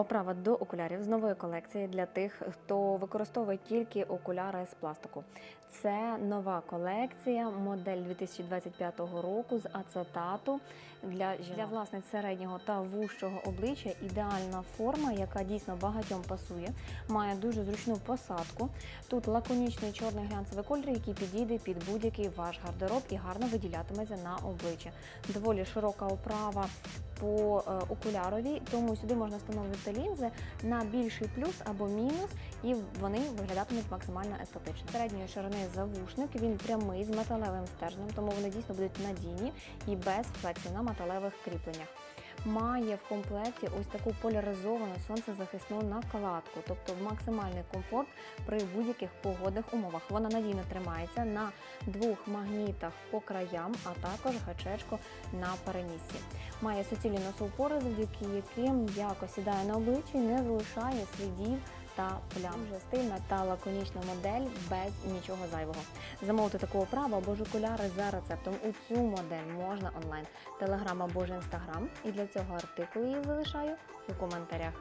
Оправа до окулярів з нової колекції для тих, хто використовує тільки окуляри з пластику. Це нова колекція, модель 2025 року з ацетату для, для власниць середнього та вужчого обличчя. Ідеальна форма, яка дійсно багатьом пасує, має дуже зручну посадку. Тут лаконічний чорний глянцевий колір, який підійде під будь-який ваш гардероб і гарно виділятиметься на обличчі. Доволі широка оправа по е, окулярові, тому сюди можна встановити лінзи на більший плюс або мінус, і вони виглядатимуть максимально естетично. Середньої ширини завушник він прямий з металевим стержнем, тому вони дійсно будуть надійні і без флексів на металевих кріпленнях. Має в комплекті ось таку поляризовану сонцезахисну накладку, тобто максимальний комфорт при будь-яких погодних умовах. Вона надійно тримається на двох магнітах по краям, а також гачечку на перенісі. Має суцільні носоупори, завдяки яким м'яко сідає на обличчі, не залишає слідів та плям. Дуже стильна та лаконічна модель без нічого зайвого. Замовити таку оправу або ж окуляри за рецептом у цю модель можна онлайн, телеграм або ж інстаграм. І для цього артикул її залишаю у коментарях.